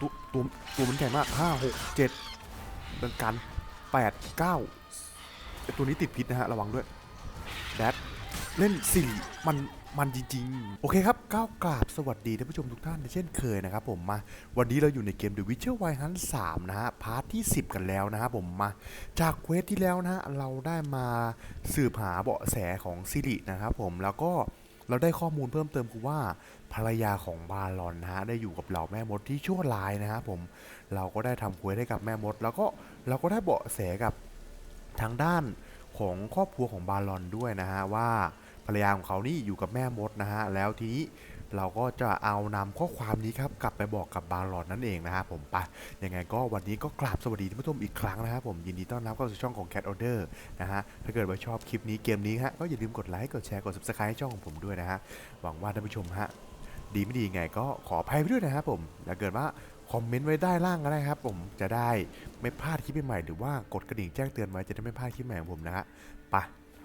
ตัวตัวตัวมันใหญ่มากห้าหกเจ็ดดินกันแปดเก้าไอตัวนี้ติดพิษนะฮะ ระวังด้วยแดดเล่นสี่มันมันจริงๆ โอเคครับ ก้าวกราบสวัสดีท่านผู้ชมทุกท่านเช่นเคยนะครับผมมา วันนี้เราอยู่ในเกม The Witcher Wild Hunt 3 นะฮะ พาร์ทที่ 10 กันแล้วนะครับผมมา จากเควสที่แล้วนะฮะ เราได้มาสืบหาเบาะแสของซิรินะครับผมแล้วก็ เราได้ข้อมูลเพิ่มเติมคือว่าภรรยาของบาลอนนะฮะได้อยู่กับเหล่าแม่มดที่ชั่วร้ายนะครับผมเราก็ได้ทำเควสให้กับแม่มด แล้วก็เราก็ได้เบาะแสกับทางด้านของครอบครัวของบาลอนด้วยนะฮะว่าภรรยาของเขานี่อยู่กับแม่มดนะฮะแล้วทีนี้ เราก็จะเอานำข้อความนี้ครับกลับไปบอกกับบาลอนนั่นเองนะฮะผมไปยังไงก็วันนี้ก็กราบสวัสดีท่านผู้ชมอีกครั้งนะครับผมยินดีต้อนรับเข้าสู่ช่องของ Cat Order นะฮะถ้าเกิดว่าชอบคลิปนี้เกมนี้ฮะก็อย่าลืมกดไลค์กดแชร์กด subscribe ให้ช่องของผมด้วยนะฮะหวังว่าท่านผู้ชมฮะดีไม่ดียังไงก็ขออภัยไปด้วยนะครับผมถ้าเกิดว่าคอมเมนต์ไว้ได้ล่างก็ได้ครับผมจะได้ไม่พลาดคลิปใหม่ๆหรือว่ากดกระดิ่งแจ้งเตือนไว้จะได้ไม่พลาดคลิปใหม่ของผมนะฮะไป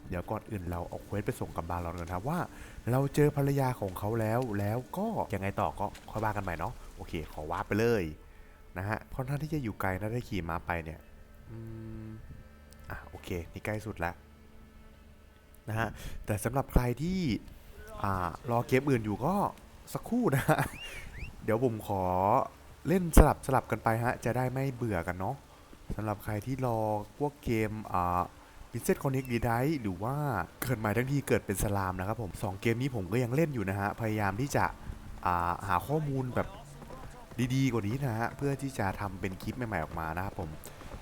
เดี๋ยวก่อนอื่นเราเอาเควสไปส่งกับบาลอนกันครับว่า เราเจอภรรยาของเขาแล้วแล้วก็ยังไงต่อก็ค่อยว่ากันใหม่เนาะโอเค ขอวาร์ปไปเลยนะฮะค่อนข้างที่จะอยู่ไกลนะได้ขี่มาไปเนี่ยอืมอะโอเค นี่ใกล้สุดแล้วนะฮะแต่สำหรับใครที่อ่ารอเกมอื่นอยู่ก็สักครู่นะฮะเดี๋ยวผมขอเล่นสลับสลับกันไปฮะจะได้ไม่เบื่อกันเนาะสำหรับใครที่รอพวกเกมอ่า พิเศษคอนเน c ดีไดหรือว่าเกิดใหม่ทั้งทีเกิดเป็นสลามนะครับผมสองเกมนี้ผมก็ยังเล่นอยู่นะฮะ พยายามที่จะาหาข้อมูลแบบดีๆ กว่านี้นะฮะ เพื่อที่จะทำเป็นคลิปใหม่ๆออกมานะครับผม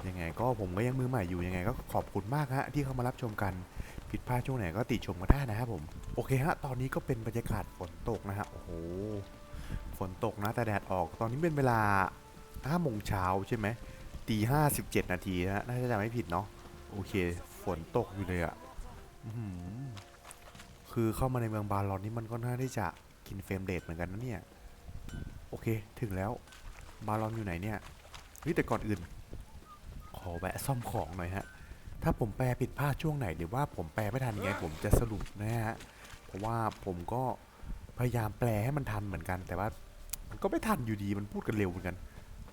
ยังไงก็ผมก็ยังมือใหม่อยู่ยังไงก็ขอบคุณมากฮะที่เข้ามารับชมกันผิดพลาดช่วงไหนก็ติชมกันได้นะครับผมโอเคฮะตอนนี้ก็เป็นบรรยากาศฝนตกนะฮะโอ้โหฝนตกนะแต่แดดออกตอนนี้เป็นเวลา5โมงเช้าใช่ไหมตีห้าสิบเจ็ดนาทีนะฮะน่าจะจำไม่ผิดเนาะโอเค ฝนตกอยู่เลยอะ่ะคือเข้ามาในเมืองบาลอนนี่มันก็น่าที่จะกินเฟรมเรทเหมือนกันนะเนี่ย โอเคถึงแล้ว บาลอนอยู่ไหนเนี่ยเฮ้ยแต่ก่อนอื่น ขอแวะซ่อมของหน่อยฮะ ถ้าผมแปลผิดพลาดช่วงไหนหรือว่าผมแปลไม่ทันยังไงผมจะสรุปนะฮะ เพราะว่าผมก็พยายามแปลให้มันทันเหมือนกัน แต่ว่ามันก็ไม่ทันอยู่ดีมันพูดกันเร็วเหมือนกัน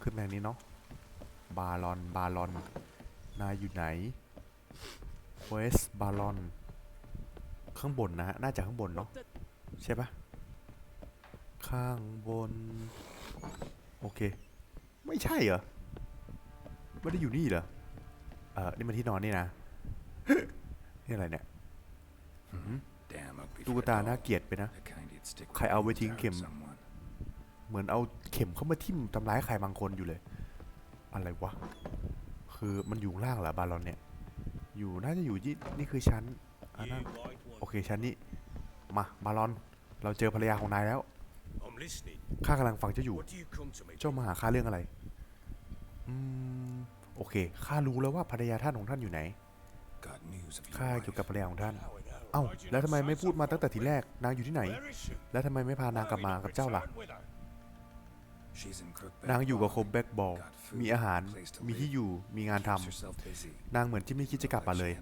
ขึ้นมาทางนี้เนาะ บาลอน บาลอน นายอยู่ไหน เวสบาลอน ข้างบนนะฮะ น่าจะข้างบนเนาะ ใช่ปะข้างบน โอเค ไม่ใช่เหรอ ไม่ได้อยู่นี่เหรอ เออนี่มันที่นอนนี่นะ นี่อะไรเนี่ยหืมตุ๊กตาน่าเกลียดไปนะ ใครเอาไว้ทิ้งเข็ม เหมือนเอาเข็มเข้ามาทิ่มทำร้ายใครบางคนอยู่เลย อะไรวะ คือมันอยู่ข้างล่างเหรอบาลอนเนี่ย อยู่น่าจะอยู่ที่นี่คือชั้นอันนั้นโอเคชั้นนี้ มาบาลอน เราเจอภรรยาของนายแล้ว I'm listening. ข้ากำลังฟังเจ้าอยู่ What do you come to me? เจ้ามาหาข้าเรื่องอะไร อืม โอเค ข้ารู้แล้วว่าภรรยาท่านของท่านอยู่ไหน ข้าอยู่กับภรรยาของท่าน เอ้า แล้วทำไมไม่พูดมาตั้งแต่ทีแรก นางอยู่ที่ไหน Where is she? แล้วทำไมไม่พานางกลับมากับเจ้าล่ะ Return with her. นางอยู่กับโคบแบ็กบอล มีอาหาร มีที่อยู่ มีงานทำ นางเหมือนที่ไม่คิดจะกลับมาเลย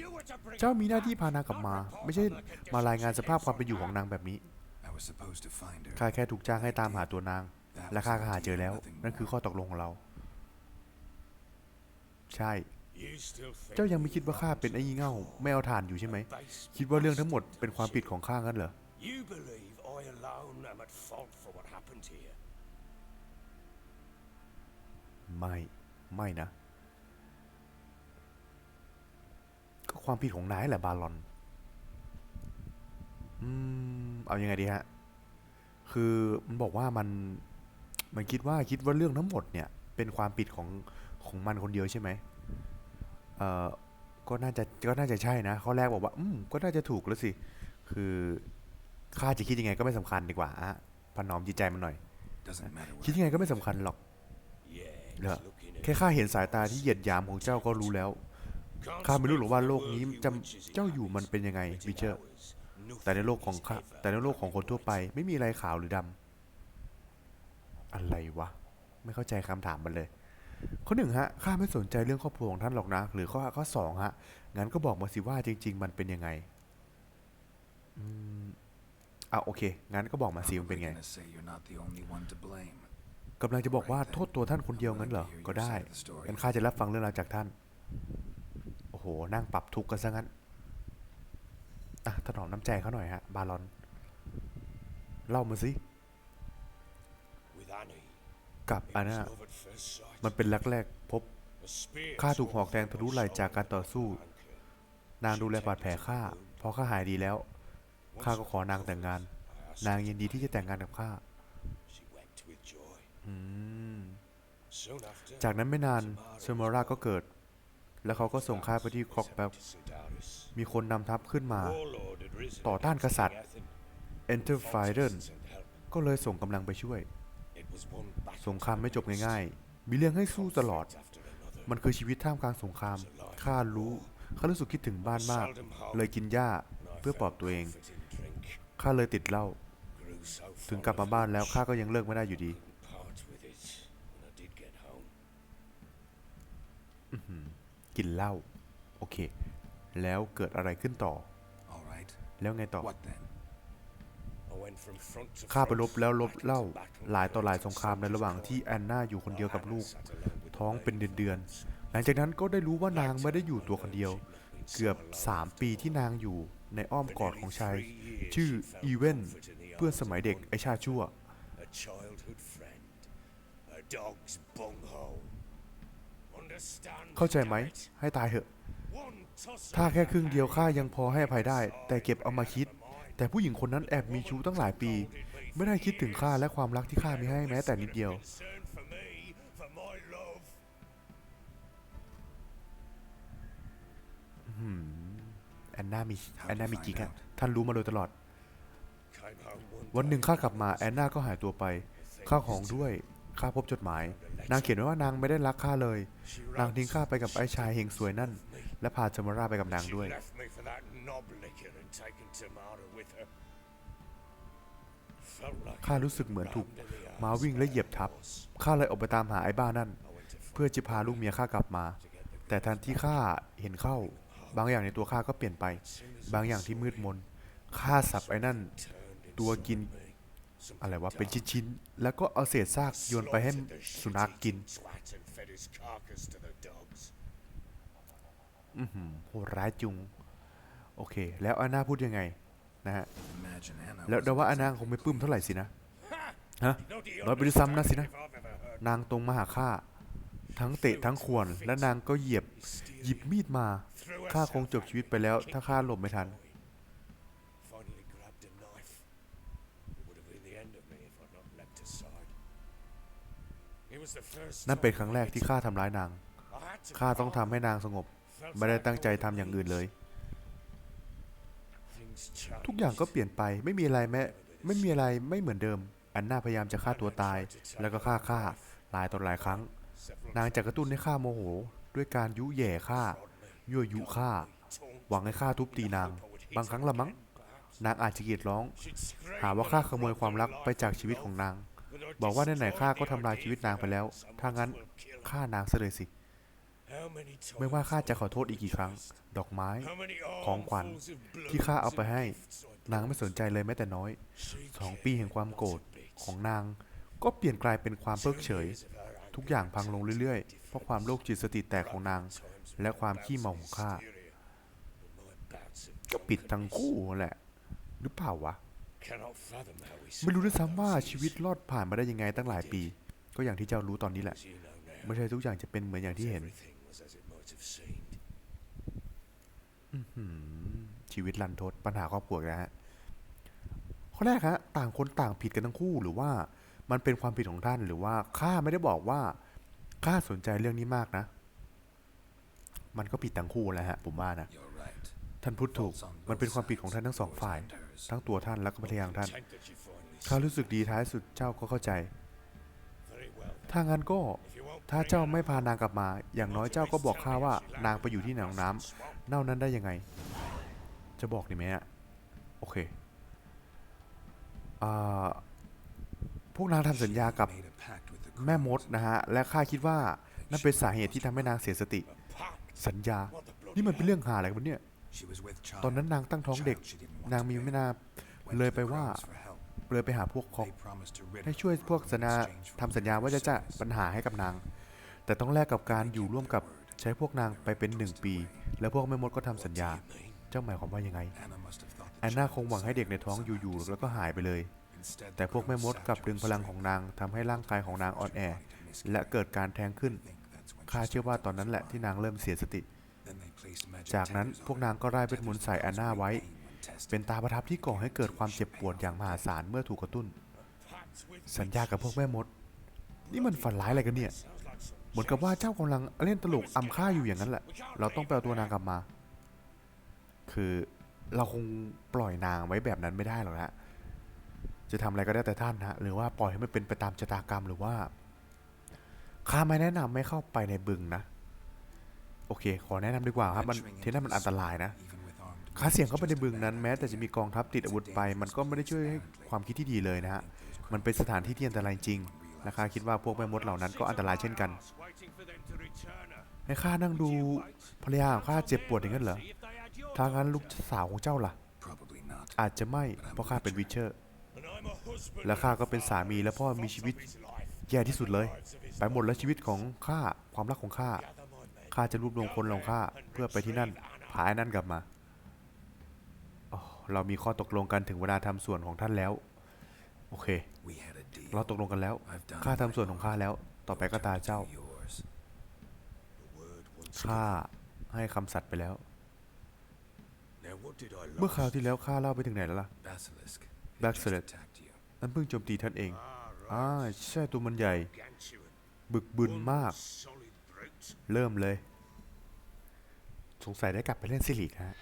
You were to bring เจ้า her มีหน้าที่ back, พานางกลับมา not report ไม่ใช่ on the conditions มารายงานสภาพความเป็น she อยู่ lives ของ in. นางแบบนี้ ข้าแค่ถูกจ้างให้ตามหาตัวนาง และข้าก็หาเจอแล้ว นั่นคือข้อตกลงของเรา ใช่ You still think เจ้ายังไม่คิดว่าข้าเป็นไอ้งี่เง่าไม่เอาถ่านอยู่ใช่ไหม base คิดว่าเรื่องทั้งหมดเป็นความผิดของข้างั้นเหรอ ไม่ ไม่นะ ก็ความผิดของนายแหละบาลอน อืม เอายังไงดีฮะ คือมันบอกว่ามันมันคิดว่าคิดว่าเรื่องทั้งหมดเนี่ย เป็นความผิดของของมันคนเดียวใช่ไหมเอ่อ ก็น่าจะก็น่าจะใช่นะข้อแรกบอกว่า อืม ก็น่าจะถูกแล้วสิ คือข้าจะคิดยังไงก็ไม่สำคัญดีกว่าอะพนอมจิตใจมันหน่อย คิดยังไงก็ไม่สำคัญหรอก Yeah, Yeah. it's looking at แค่ข้าเห็นสายตาที่เหยียดหยามของเจ้าก็รู้แล้ว ข้าไม่รู้หรอกว่าโลกนี้จเจ้าอยู่มันเป็นยังไงวิเชอร์ แต่ในโลกของข้าแต่ในโลกของคนทั่วไป ไม่มีอะไรขาวหรือดำ อะไรวะ ไม่เข้าใจคำถามมันเลย ข้อหนึ่งฮะ ข้าไม่สนใจเรื่องครอบครัวของท่านหรอกนะ หรือข้อข้อสองฮะ งั้นก็บอกมาสิว่าจริง ๆ มันเป็นยังไง อืมอะโอเค งั้นก็บอกมาสิมันเป็นไง กำลังจะบอกว่าโทษตัวท่านคนเดียวงั้นเหรอ ก็ได้งั้นข้าจะรับฟังเรื่องราวจากท่าน โอ้โห นั่งปรับทุกข์กันซะงั้น อะ ถนอมน้ำใจเขาหน่อยฮะ บาลอน เล่ามาสิ With Annie, กับ it อา was น่า love at first sight. มันเป็นรักแรกพบ A spear ข้าถูก tore หอกแทงทะลุไหล่จากการต่อสู้ ankle. นางดูแลบาดแผลข้า พอข้าหายดีแล้ว ข้าก็ขอนางแต่งงาน I asked นางยินดีที่จะแต่งงานกับข้า จากนั้นไม่นานเซมอราก็เกิด แล้วเขาก็ส่งข้าไปที่ครอกแบ็ก to Sindaris. มีคนนำทัพขึ้นมา ต่อต้านกษัตริย์เอนเตอร์ไฟเดนก็เลยส่งกำลังไปช่วย สงครามไม่จบง่ายๆ มีเรื่องให้สู้ตลอด มันคือชีวิตท่ามกลางสงคราม ข้ารู้ ข้ารู้สึกคิดถึงบ้านมาก เลยกินหญ้าเพื่อปลอบตัวเอง ข้าเลยติดเหล้า ถึงกลับมาบ้านแล้วข้าก็ยังเลิกไม่ได้อยู่ดี กินเหล้าโอเค แล้วเกิดอะไรขึ้นต่อ All right. แล้วไงต่อ What then? I went from front to ข้าไป front, รบแล้วรบ battle to เล่า battle, หลายต่อหลาย great สงครามในระหว่างที่ soldiers แอนนาอยู่คนเดียวกับ while ลูก Hannah sat alone with the ท้องเป็นเ baby. ดือนๆหลังจากนั้นก็ได้รู้ว่านางไม่ได้อยู่ตัวคนเดียว เกือบ 3 ปีที่นางอยู่ในอ้อมกอดของชาย ชื่ออีเวนเพื่อนสมัยเด็กไอชาชั่ว A childhood friend. A dog's bunghole. Understand, เข้าใจไหม damn it? ให้ตายเถอะ One tussle ถ้า of แค่ the ครึ่งเดียว hand ข้ายังพอให้อภัยได้ แต่เก็บเอามาคิด แต่ผู้หญิงคนนั้นแอบมีชู้ตั้งหลายปี ไม่ได้คิดถึงข้าและความรักที่ข้ามีให้แม้แต่นิดเดียว concern for me, for my love. แอนนามีแอนนามีกิ๊กอะท่านรู้มาโดยตลอด Came home one วันหนึ่ง day ข้ากลับมาแอนนาก็หายตัวไป ข้าของด้วย ข้าพบจดหมาย นางเขียนไว้ว่านางไม่ได้รักข้าเลย นางทิ้งข้าไปกับไอ้ชายเฮงสวยนั่น และพาเจมาราไปกับนางด้วย ข้ารู้สึกเหมือนถูกม้าวิ่งและเหยียบทับ ข้าเลยออกไปตามหาไอ้บ้านั่น เพื่อจะพาลูกเมียข้ากลับมา แต่ทันที่ข้าเห็นเข้า บางอย่างในตัวข้าก็เปลี่ยนไป บางอย่างที่มืดมน ข้าสับไอ้นั่น ตัวกิน อะไรวะเป็นชิ้นๆแล้วก็เอาเศษซากโยนไปให้สุนัขกิน twat and fed his carcass to the dogs. โหดร้ายจุง โอเค แล้วอาน่าพูดยังไง นะฮะ Imagine Anna แล้ว was เดาว่าอาน่าคงไม่ปลื้มเท่าไหร่สินะฮะ Not the น้อยไปด้วยซ้ำนะสินะ if I've ever heard นางตรงมาหาข้าทั้งเตะทั้งข่วน และนางก็เหยียบ หยิบมีดมาข้าคงจบชีวิตไปแล้ว ถ้าข้าหลบไม่ทัน นั่นเป็นครั้งแรกที่ข้าทำร้ายนาง ข้าต้องทำให้นางสงบ ไม่ได้ตั้งใจทำอย่างอื่นเลย ทุกอย่างก็เปลี่ยนไป ไม่มีอะไรแม้ ไม่มีอะไรไม่เหมือนเดิม อันน่าพยายามจะฆ่าตัวตาย แล้วก็ฆ่าข้าหลายต่อหลายครั้ง นางจะกระตุ้นให้ข้าโมโห ด้วยการยุแย่ข้า ยั่วยุข้า หวังให้ข้าทุบตีนาง บางครั้งละมั้ง นางอาจจะเกรีดร้อง หาว่าข้าขโมยความรักไปจากชีวิตของนาง บอกว่าไหนๆข้าก็ทำลายชีวิตนางไปแล้ว ถ้างั้นฆ่านางซะเลยสิ ไม่ว่าข้าจะขอโทษอีกกี่ครั้ง ดอกไม้ ของขวัญ ที่ข้าเอาไปให้ นางไม่สนใจเลยแม้แต่น้อย สองปีแห่งความโกรธของนาง ก็เปลี่ยนกลายเป็นความเพิกเฉย ทุกอย่างพังลงเรื่อยๆ เพราะความโรคจิตสติแตกของนาง และความขี้เมาของข้า ก็ปิดทั้งคู่แหละ หรือเปล่าวะ cannot fathom how we ไม่รู้ด้วย survived ซ้ำว่า those ชีวิต years. รอดผ่านมาได้ยังไงตั้งหลายปี ก็อย่างที่เจ้ารู้ตอนนี้แหละ As you know now, ไม่ใช่ทุกอย่างจะเป็นเหมือนอย่างที่เห็น everything was as it might have seemed. ชีวิตรันทดปัญหาครอบครัวอีกนะฮะข้อแรกฮะต่างคนต่างผิดกันทั้งคู่หรือว่ามันเป็นความผิดของท่านหรือว่าข้าไม่ได้บอกว่าข้าสนใจเรื่องนี้มากนะ มันก็ผิดทั้งคู่แหละฮะผมว่านะ You're right. ท่านพูดถูกมันเป็นความผิดของท่านทั้งสองฝ่าย ทั้งตัวท่านและก็ภรรยาของท่านข้ารู้สึกดีท้ายสุดเจ้าก็เข้าใจ ถ้างั้นก็ถ้าเจ้าไม่พานางกลับมา อย่างน้อยเจ้าก็บอกข้าว่านางไปอยู่ที่หนองน้ำเน่านั้นได้ยังไง จะบอกดีไหมอะโอเคอ่าพวกนางทำสัญญากับแม่มดนะฮะ และข้าคิดว่านั่นเป็นสาเหตุที่ทำให้นางเสียสติ สัญญา นี่มันเป็นเรื่องหาอะไรกันเนี่ย She was with child. ตอนนั้นนางตั้งท้องเด็ก Child she didn't want นาง to มี bear. ไม่นา Went เลย to ไป the ว่า Crows for help. เลยไปหาพวกคอก They promised to rid ให้ her ช่วย of พวก Roland สัญญา in exchange for ทำสัญญาว่าจะจะ service. ปัญหาให้กับนาง แต่ต้องแลกกับการอยู่ร่วมกับใช้พวกนางไปเป็นหนึ่งปี แล้วพวกแม่มดก็ทำสัญญา เจ้าหมายความว่ายังไง Anna must have thought that แอน she นา was คงหวังให้เด็กในท้อง inside อยู่ her ๆแล้วก็หายไปเลย Instead, the แต่พวกแม่มด Crows กลับ sapped ดึง her พลังของ strength. นางทำให้ร่างกายของนางอ่อนแอ Tried to miscarry. และเกิดการแท้งขึ้น I think that's when ข้า she เชื่อว่า started ตอนนั้นแหละที่นางเริ่มเสียสติ จากนั้นพวกนางก็ไล่เวทมนต์ใส่แอนนาไว้ เป็นตาประทับที่ก่อให้เกิดความเจ็บปวดอย่างมหาศาลเมื่อถูกกระตุ้น สัญญากับพวกแม่มด นี่มันฝันร้ายอะไรกันเนี่ย เหมือนกับว่าเจ้ากำลังเล่นตลกอำค่าอยู่อย่างนั้นแหละ เราต้องไปเอาตัวนางกลับมา คือเราคงปล่อยนางไว้แบบนั้นไม่ได้หรอกนะจะทำอะไรก็ได้แต่ท่านฮะหรือว่าปล่อยให้มันเป็นไปตามชะตากรรมหรือว่าข้าไม่แนะนำไม่เข้าไปในบึงนะ โอเค ขอแนะนำดีกว่าครับมันที่นั่นมันอันตรายนะ Even with armed ค่าเสี่ยงเข้าไปใน just บึง as นั้น bad. แม้แต่จะมีกองทัพติดอาวุธไป มันก็ไม่ได้ช่วยให้ความคิดที่ดีเลยนะฮะ มันเป็นสถานที่ที่อันตรายจริงและข้าคิดว่าพวกแม่มดเหล่านั้นก็อันตรายเช่นกันให้ข้านั่งดูภรรยาของข้าเจ็บปวดอย่างนั้นเหรอถ้างั้นลูกสาวของเจ้าล่ะ Probably not. อาจจะไม่ เพราะข้าเป็นวิเชอร์ และข้าก็เป็นสามีและพ่อมีชีวิตแย่ที่สุดเลย ไปหมดแล้วชีวิตของข้าความรักของข้า ข้าจะรวบรวมคนของข้าเพื่อไปที่นั่นพาไอ้นั่นกลับมาอ๋อเรามีข้อตกลงกันถึงเวลาทำส่วนของท่านแล้ว โอเค We had a deal. เราตกลงกันแล้ว I've done ข้าทำ my ส่วนของข้าแล้ว ต่อไปก็ตาเจ้า yours. ข้าให้คำสัตย์ไปแล้ว Now what did I เมื่อ lose? คราวที่แล้วข้าเล่าไปถึงไหนแล้วล่ะ Basilisk. It just Basilisk. attacked you. นั้นเพิ่งโจมตีท่านเอง Ah, อ่า right. ใช่ตัวมันใหญ่ Gargantuan. บึกบึน One มาก solid brute. เริ่มเลย สงสัยได้กลับไปเล่นซิลิฮะ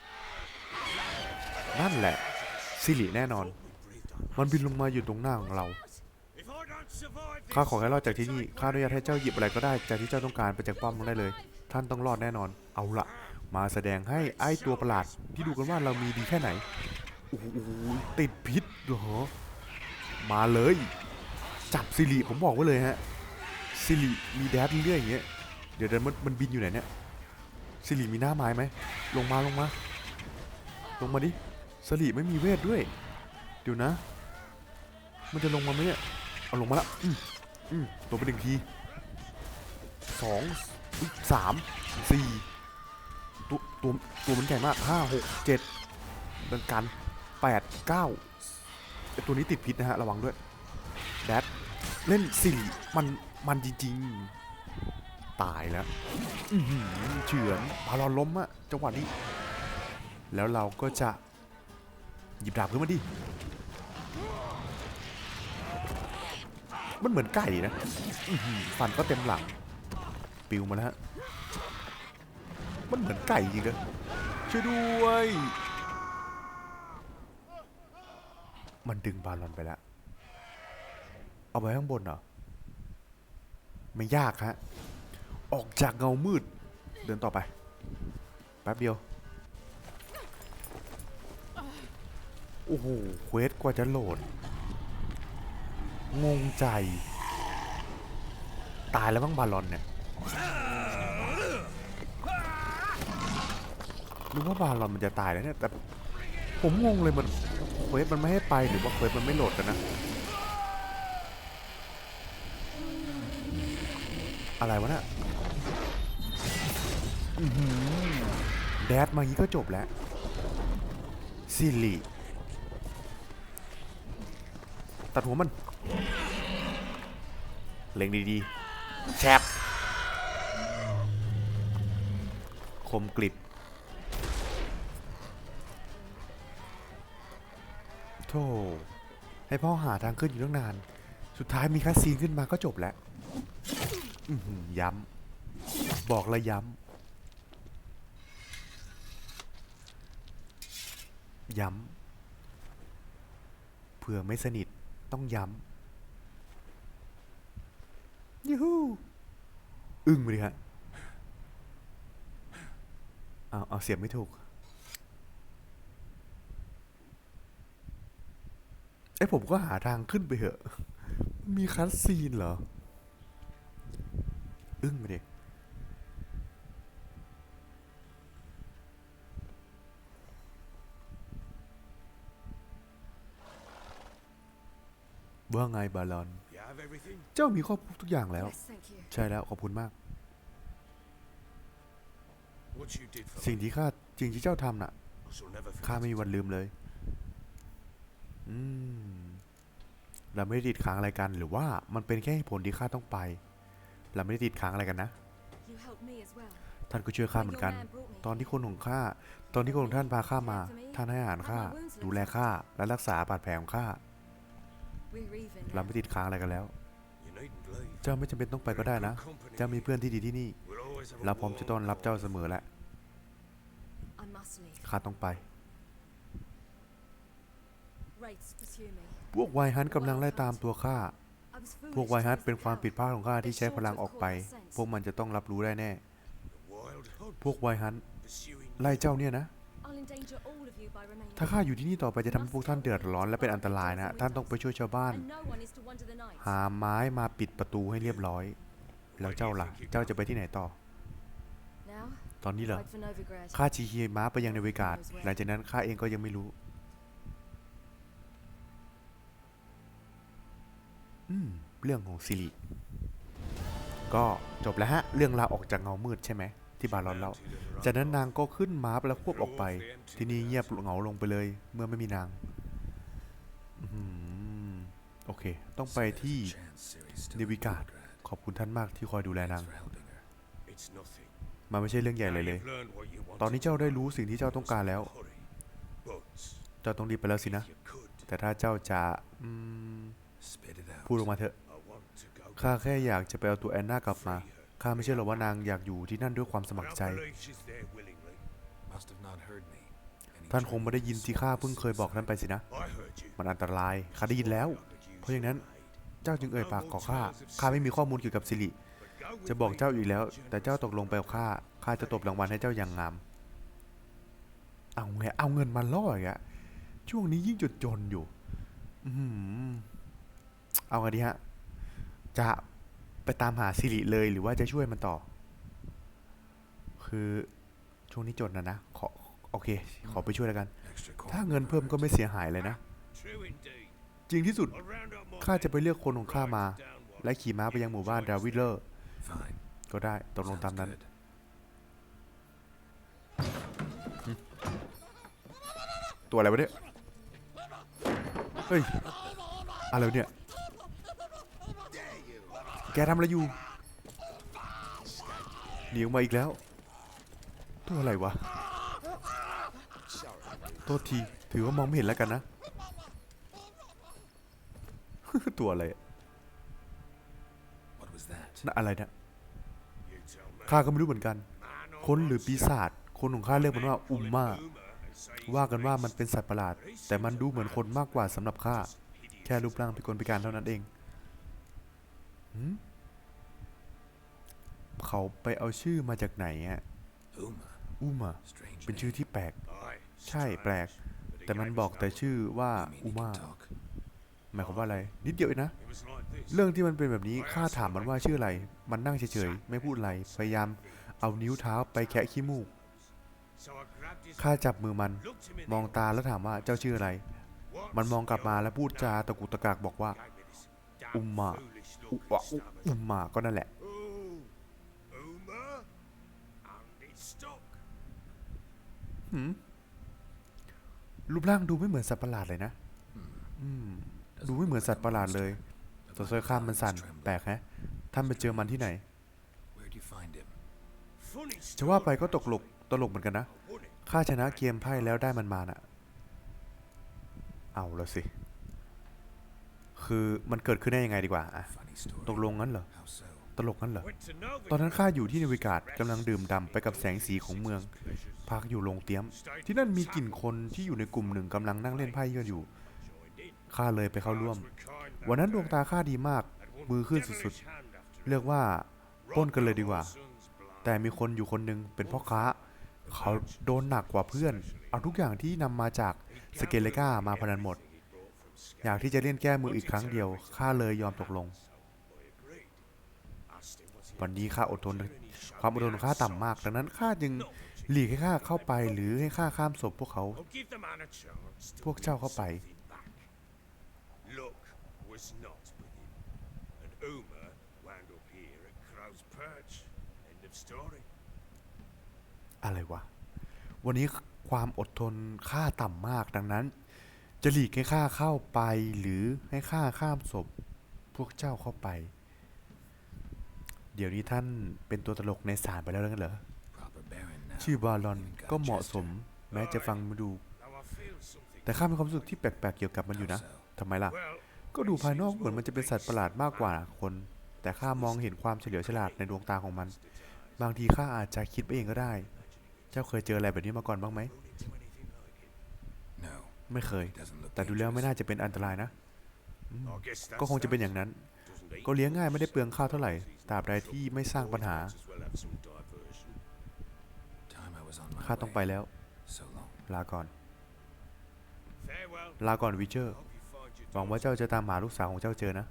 นั่นแหละซิลิแน่นอน มันบินลงมาอยู่ตรงหน้าของเราข้าขอแค่รอดจากที่นี่ข้าอนุญาตให้เจ้าหยิบอะไรก็ได้จากที่เจ้าต้องการไปจากป้อมนั้นได้เลย ท่านต้องรอดแน่นอน เอาละมาแสดงให้ไอ้ตัวประหลาด ที่ดูกันว่าเรามีดีแค่ไหนโอ้โหติดพิษเหรอมาเลย จับซิริผมบอกไว้เลยฮะซิริมีแดดเรื่อยอย่างเงี้ย เดี๋ยวเดี๋ยวมันมันบินอยู่ไหนเนี่ยซิริมีหน้าไม้ไหมลงมาลงมา ลงมาดิซิริไม่มีเวทด้วย เดี๋ยวนะ มันจะลงมาไหมเนี่ยเอาลงมาละอืมอืมตัวไปหนึ่งทีสองสามสี่ตัวตัวตัวมันใหญ่มากห้าหกเจ็ดดังกันแปดเก้าไอตัวนี้ติดพิษนะฮะ ระวังด้วยแดดเล่นสี่มันมันจริงๆ ตายแล้วเฉือนพาราล้มอะจังหวะนี้ แล้วเราก็จะ หยิบดาบขึ้นมาดิ มันเหมือนไก่นะฟันก็เต็มหลัง ปิวมาแล้วฮะมันเหมือนไก่จริงอะช่วยด้วย มันดึงบาลอนไปแล้ว เอาไปข้างบนเหรอ ไม่ยากฮะ ออกจากเงามืด เดินต่อไป แป๊บเดียว โอ้โหเควสกว่าจะโหลด งงใจ ตายแล้วบ้างบาลอนเนี่ยรือว่าบาลอนมันจะตายแล้วเนี่ย แต่ผมงงเลยมันเควสมันไม่ให้ไปหรือว่าเควสมันไม่โหลดกันนะ อะไรวะเนี่ย แดดมางี้ก็จบแล้วซิลิตัดหัวมัน เล็งดีๆแชบคมกริบโธ่ให้พ่อหาทางขึ้นอยู่ตั้งนาน สุดท้ายมีคัสซีนขึ้นมาก็จบแล้วย้ำ บอกและย้ำ ย้ำ เผื่อไม่สนิทต้องย้ำยูฮูอึ้งไปดิฮะเอาเอาเสียบไม่ถูก ไอ้ผมก็หาทางขึ้นไปเหอะ มีคัสซีนเหรอ อึ้งไปดิ ว่าไงบาลอน You have everything? เจ้ามีครอบครัวทุกอย่างแล้ว Yes, thank you. ใช่แล้วขอบคุณมาก What you did for สิ่ง me, ที่ข้าจริงที่เจ้าทำน่ะ I shall never ข้า forget. ไม่มีวันลืมเลย อืม เราไม่ได้ติดค้างอะไรกันหรือว่ามันเป็นแค่เหตุผลที่ข้าต้องไป เราไม่ได้ติดค้างอะไรกันนะ You helped me as well. ท่านก็ช่วยข้าเหมือนกัน ตอนที่คนของข้า ตอนที่คนของท่านพาข้ามา ท่านให้อาหารข้า ดูแลข้า และรักษาบาดแผลของข้า We're even เรา now. ไม่ติดค้างอะไรกันแล้ว You needn't leave. เจ้าไม่จำเป็นต้องไปก็ได้นะ เจ้ามีเพื่อนที่ดีที่นี่ We'll always have a เราพร้อมจะต้อนรับเจ้าเสมอแหละ I must leave. ข้าต้องไป Wraiths pursue me. พวกไวฮันกำลังไล่ตามตัวข้า I was พวก foolish ไว to ฮัน risk เป็น the ความ power. ผิดพลาดของข้าที่ใช้พลังออกไป พวกมันจะต้องรับรู้ได้แน่ wild hunt พวกไวฮัน pursuing ไล่เจ้าเนี่ยนะ ถ้าข้าอยู่ที่นี่ต่อไปจะทำให้พวกท่านเดือดร้อนและเป็นอันตรายนะ ท่านต้องไปช่วยชาวบ้าน หาไม้มาปิดประตูให้เรียบร้อย แล้วเจ้าล่ะ เจ้าจะไปที่ไหนต่อ ตอนนี้เหรอ ข้าชีเฮียม้าไปยังในวิกาศหลังจากนั้นข้าเองก็ยังไม่รู้ อืม เรื่องของซิริก็จบแล้วฮะ เรื่องราวออกจากเงามืดใช่ไหม ที่บาลอนเล่า จากนั้นนางก็ขึ้นม้าแล้วควบออกไป ที่นี่เงียบเหงาลงไปเลย เมื่อไม่มีนางอื้อหือโอเค ต้องไปที่ Chance Ciri's still เนวิกาศ Novigrad. ขอบคุณท่านมากที่คอยดูแลนาง Thanks for helping her. It's nothing. มันไม่ใช่เรื่องใหญ่ Now เลยเลย you've learned what you want ตอนนี้ to เจ้า do. ได้รู้สิ่งที่เจ้าต้องการแล้ว Hurry. But เจ้าต้องรีบไปแล้วสินะ if you could, แต่ถ้าเจ้าจะอืม Spit it out. พูดออกมาเถอะ I want to go ข้าแค่อยากจะไปเอาตัวแอนนากลับมา ข้าไม่เชื่อหรอกว่านางอยากอยู่ที่นั่นด้วยความส I มัคร don't ใจ believe she's there willingly. Must have not heard me. Any ท่านคงไม่ได้ยิน dreams ที่ข้าเพิ่งเคยบอกท่านไปสินะ I heard you. มันอันตราย ข้าได้ยินแล้ว I could use เพราะอย่างนั้น your aid. เจ้าจึงเอ่ยปากขอข้า ข้าไม่มีข้อมูลเกี่ยวกับสิริ But go with จะบอก me เจ้าอีกแล้ว and แต่เจ้าตกลงไปกับข้า ข้าจะตบรางวัลให้เจ้าอย่างงาม เอาไง เอาเงินมาล่ออีกอะช่วงนี้ยิ่งจนจนๆอยู่ อือหือเอาไงดีฮะ จะ ไปตามหาสิริเลยหรือว่าจะช่วยมันต่อ คือช่วงนี้จนนะนะ ขอโอเค ขอไปช่วยแล้วกัน Extra ถ้า coin เงิน for เพิ่ม her. ก็ไม่เสียหายเลยนะ True indeed. จริงที่สุด I'll round up my ข้าจะ men ไปเลือกคนของข้ามา and ride down what และขี่ม้าไปยังหมู่บ้านดาวิดเลอร์ Fine. ก็ได้ตกลง Sounds ตามนั้น good. ตัวอะไรวะเนี่ย เฮ้ย อะไรวะเนี่ย แกทำอะไรอยู่หนีออกมาอีกแล้ว ตัวอะไรวะ โทษที ถือว่ามองไม่เห็นแล้วกันนะ ตัวอะไรน่ะอะไรนะข้าก็ไม่รู้เหมือนกัน คนหรือปีศาจ คนของข้าเรียกมันว่าอุมมาว่ากันว่ามันเป็นสัตว์ประหลาด แต่มันดูเหมือนคนมากกว่าสำหรับข้า แค่รูปร่างพิกลพิการเท่านั้นเอง หืมเขาไปเอาชื่อมาจากไหนอะ Uma. อุมา Strange เป็น name. ชื่อที่แปลก Aye, ใช่แปลก but he แต่มัน gave บอก us แต่ no ชื่อว่า You อุ mean he มา can talk? หมายความว่าอะไร นิดเดียวเองนะ It was like this. เรื่องที่มันเป็นแบบนี้ข้าถามมันว่าชื่ออะไร มันนั่งเฉยๆ ไม่พูดอะไร พยายามเอานิ้วเท้าไปแคะขี้มูก So I grabbed his ข้าจับมือมัน looked him in มอง the ตาแล้วถามว่าเจ้าชื่ออะไร What's มันมองกลับมา your แล้วพูดจาตะกุกตะกักบอกว่า อุมมาอุ look วะอุมมาก็นั่นแหละ Oh, Uma? And it stuck. หืมรูปร่างดูไม่เหมือนสัตว์ประหลาดเลยนะดูไม่เหมือนสัตว์ประหลาดเลยตัว my สร้อข้ามมันสั่นแปลกแฮะ ท่านไปเจอมันที่ไหน จะว่าไปก็ตกลกตลกเหมือนกันนะ ข้าชนะเกมไพ่แล้วได้มันมาน่ะ เอาแล้วสิ คือมันเกิดขึ้นได้ยังไงดีกว่าอะตกลงงั้นเหรอ ตลกงั้นเหรอ ตอนนั้นข้าอยู่ที่เนวิกาศกำลังดื่มด่ำไปกับแสงสีของเมือง พักอยู่โรงเตี้ยม ที่นั่นมีกลิ่นคนที่อยู่ในกลุ่มหนึ่งกำลังนั่งเล่นไพ่กันอยู่ ข้าเลยไปเข้าร่วม วันนั้นดวงตาข้าดีมาก มือขึ้นสุดๆ เรียกว่าปล้นกันเลยดีกว่า แต่มีคนอยู่คนหนึ่งเป็นพ่อค้า เขาโดนหนักกว่าเพื่อน เอาทุกอย่างที่นำมาจากสเกเลกามาพนันหมด อยากที่จะเล่นแก้มืออีกครั้งเดียว ข้าเลยยอมตกลง I agreed. Asked him what he วัน had นี้ to ข้า do อดทน and he showed ความอดทน me ของข้า how ต่ำมาก soldiers ดังนั้นข้าจึงหลีกให้ข้าเข้าไป หรือให้ข้าข้ามศพพวกเขา I'll give the man a chance to พวกเจ้าเข้าไป win something back. Luck was was not with him. And Uma wound up here at Crow's Perch. End of story. อะไรวะ วันนี้ความอดทนค่าต่ำมากดังนั้น จะหลีกให้ข้าเข้าไปหรือให้ข้าข้ามศพพวกเจ้าเข้าไป เดี๋ยวนี้ท่านเป็นตัวตลกในศาลไปแล้วงั้นเหรอ ชื่อบารอนก็เหมาะสม แม้จะฟังมาดู แต่ข้ามีความรู้สึกที่แปลกๆเกี่ยวกับมันอยู่นะทำไมล่ะ ก็ดูภายนอกเหมือนมันจะเป็นสัตว์ประหลาดมากกว่าคน แต่ข้ามองเห็นความเฉลียวฉลาดในดวงตาของมัน บางทีข้าอาจจะคิดไปเองก็ได้ เจ้าเคยเจออะไรแบบนี้มาก่อนบ้างไหม ไม่เคย he doesn't look แต่ดูแล้วไม่ dangerous. น่าจะเป็นอันตรายนะ I guess ก็ that's คงจะเป็น that. อย่างนั้น Doesn't eat ก็เลี้ยงง่ายไม่ได้เปลืองข้าวเท่าไหร่ตราบใดที่ไม่สร้างปัญหา Might as well have some diversion. Time I was on my ข้าต้องไป way. แล้ว So long. ลาก่อน Farewell. ลาก่อนวิเชอร์ Hope you find your หวังว่าเจ้าจะตามหาลูกสาวของเจ้าเจอนะ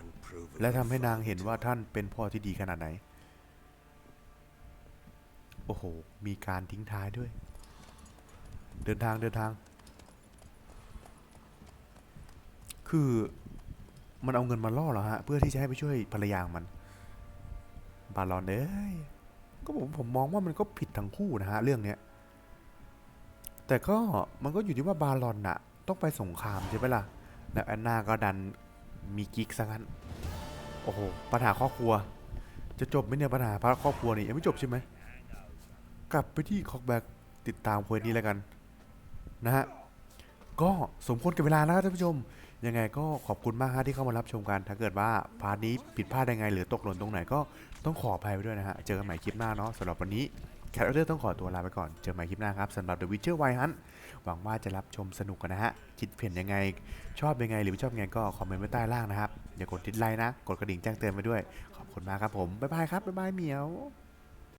unproven และทำให้นางเห็นว่าท่านเป็นพ่อที่ดีขนาดไหน โอ้โห มีการทิ้งท้ายด้วย เดินทางเดินทาง คือมันเอาเงินมาล่อเหรอฮะ เพื่อที่จะให้ไปช่วยภรรยาของมัน บาลอนเอ้ยก็ผมผมมองว่ามันก็ผิดทั้งคู่นะฮะเรื่องเนี้ยแต่ก็มันก็อยู่ที่ว่าบาลอนน่ะ ต้องไปสงครามใช่ไหมล่ะแล้วแอนนาก็ดันมีกิ๊กซะงั้นโอ้โหปัญหาครอบครัว จะจบไหมเนี่ยปัญหาครอบครัวนี่ยังไม่จบใช่ไหม กลับไปที่คอกแบ็กติดตามเควสนี้แล้วกันนะฮะก็สมควรกับเวลาแล้วครับท่านผู้ชม ยังไงก็ขอบคุณมากฮะที่เข้ามารับชมกัน ถ้าเกิดว่าพาร์ทนี้ผิดพลาดยังไง หรือตกหล่นตรงไหนก็ต้องขออภัยไปด้วยนะฮะ เจอกันใหม่คลิปหน้าเนาะสำหรับวันนี้แคทเตอร์ต้องขอตัวลาไปก่อน เจอกันใหม่คลิปหน้าครับสำหรับ The Witcher Wild Hunt หวังว่าจะรับชมสนุกกันนะฮะ คิดเห็นยังไง ชอบยังไงหรือไม่ชอบยังไงก็คอมเมนต์ไว้ใต้ล่างนะครับ อย่ากดติดไลค์นะ กดกระดิ่งแจ้งเตือนไปด้วย ขอบคุณมากครับผม บ๊ายบายครับ บ๊ายบายเหมียว